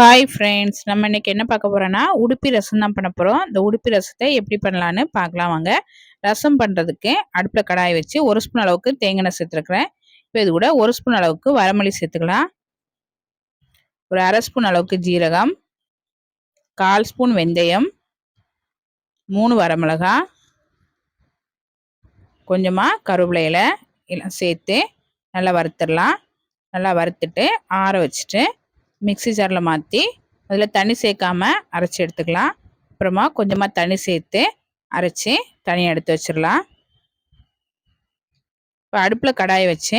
Hi friends நம்ம இன்னைக்கு என்ன பார்க்க போகிறோன்னா உடுப்பி ரசம் தான் பண்ண போகிறோம் இந்த உடுப்பி ரசத்தை எப்படி பண்ணலான்னு பார்க்கலாம் வாங்க. ரசம் பண்ணுறதுக்கு அடுப்பில் கடாயை வச்சு ஒரு ஸ்பூன் அளவுக்கு தேங்காய் சேர்த்துருக்குறேன். இப்போ இது கூட ஒரு ஸ்பூன் அளவுக்கு வரமல்லி சேர்த்துக்கலாம். ஒரு அரை ஸ்பூன் அளவுக்கு ஜீரகம். கால் ஸ்பூன் வெந்தயம். மூணு வரமிளகா. கொஞ்சமாக கருவேப்பிலையில் எல்லாம் சேர்த்து நல்லா வறுத்துடலாம். நல்லா வறுத்துட்டு ஆற வச்சுட்டு மிக்சி ஜாரில் மாற்றி அதில் தண்ணி சேர்க்காம அரைச்சி எடுத்துக்கலாம். அப்புறமா கொஞ்சமாக தண்ணி சேர்த்து அரைச்சி தனியாக எடுத்து வச்சிடலாம். இப்போ அடுப்பில் கடாயை வச்சு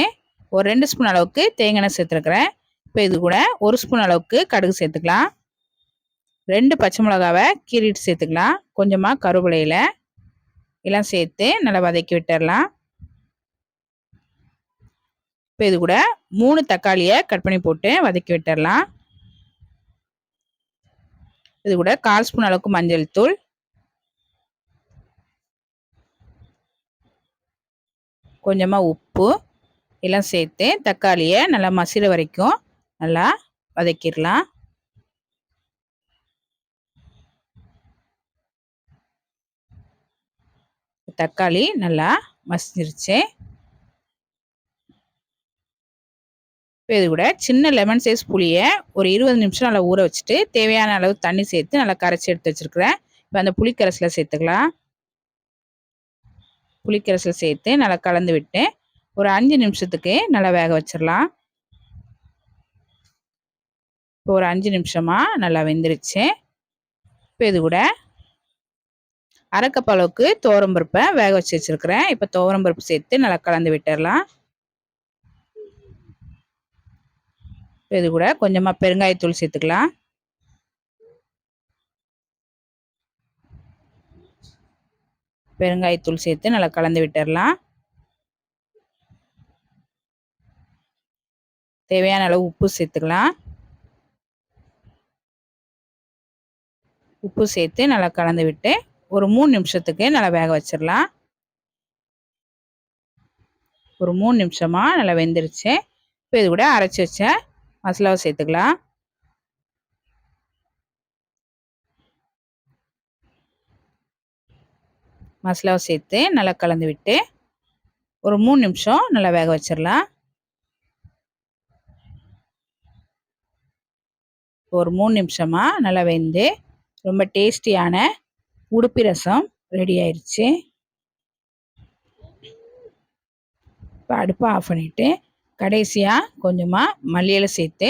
ஒரு ரெண்டு ஸ்பூன் அளவுக்கு தேங்காய் சேர்த்துருக்குறேன். இப்போ இது கூட ஒரு ஸ்பூன் அளவுக்கு கடுகு சேர்த்துக்கலாம். ரெண்டு பச்சை மிளகாவை கீறிட்டு சேர்த்துக்கலாம். கொஞ்சமாக கருவேலையில் எல்லாம் சேர்த்து நல்லா வதக்கி விட்டுடலாம். இப்போ இது கூட மூணு தக்காளியை கட் பண்ணி போட்டு வதக்கி விட்டுடலாம் இது கூட கால் ஸ்பூன் அளவுக்கு மஞ்சள் தூள். கொஞ்சமாக உப்பு எல்லாம் சேர்த்து தக்காளியை நல்லா மசிற வரைக்கும் நல்லா வதக்கிடலாம். தக்காளி நல்லா மசிஞ்சிருச்சு. இப்போ இது கூட சின்ன லெமன் சைஸ் புளியை ஒரு இருபது நிமிஷம் நல்லா ஊற வச்சுட்டு தேவையான அளவு தண்ணி சேர்த்து நல்லா கரைச்சி எடுத்து வச்சுருக்கிறேன். இப்போ அந்த புளிக்கரசில் சேர்த்துக்கலாம். புளிக்கரைசல் சேர்த்து நல்லா கலந்து விட்டு ஒரு அஞ்சு நிமிஷத்துக்கு நல்லா வேக வச்சிடலாம் இப்போ ஒரு அஞ்சு நிமிஷமாக நல்லா வெந்துருச்சு. இப்போ இது கூட அரைக்கப் அளவுக்கு பருப்பை வேக வச்சு வச்சுருக்கிறேன். இப்போ பருப்பு சேர்த்து நல்லா கலந்து விட்டுடலாம் இது கூட கொஞ்சமாக பெருங்காயத்தூள் சேர்த்துக்கலாம். பெருங்காயத்தூள் சேர்த்து நல்லா கலந்து விட்டுடலாம் தேவையான அளவு உப்பு சேர்த்துக்கலாம். உப்பு சேர்த்து நல்லா கலந்து விட்டு ஒரு மூணு நிமிஷத்துக்கு நல்லா வேக வச்சிடலாம். ஒரு மூணு நிமிஷமாக நல்லா வெந்துருச்சு. இப்போ இது கூட அரைச்சி வச்ச மசாலாவை சேர்த்துக்கலாம். மசாலாவை சேர்த்து நல்லா கலந்து விட்டு ஒரு மூணு நிமிஷம் நல்லா வேக வச்சிடலாம். ஒரு மூணு நிமிஷமாக நல்லா வெந்து ரொம்ப டேஸ்டியான உடுப்பி ரசம் ரெடி ஆயிடுச்சு இப்போ அடுப்பை ஆஃப் பண்ணிவிட்டு கடைசியாக கொஞ்சமாக மல்லியில் சேர்த்து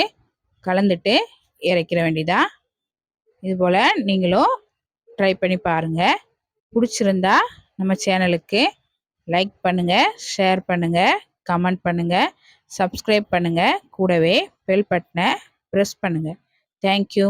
கலந்துட்டு இறக்கிற வேண்டியதா? இதுபோல் நீங்களும் ட்ரை பண்ணி பாருங்கள் பிடிச்சிருந்தா நம்ம சேனலுக்கு லைக் பண்ணுங்கள் ஷேர் பண்ணுங்கள் கமெண்ட் பண்ணுங்கள் சப்ஸ்கிரைப் பண்ணுங்கள் கூடவே பெல் பட்டனை ப்ரெஸ் பண்ணுங்கள் தேங்க்யூ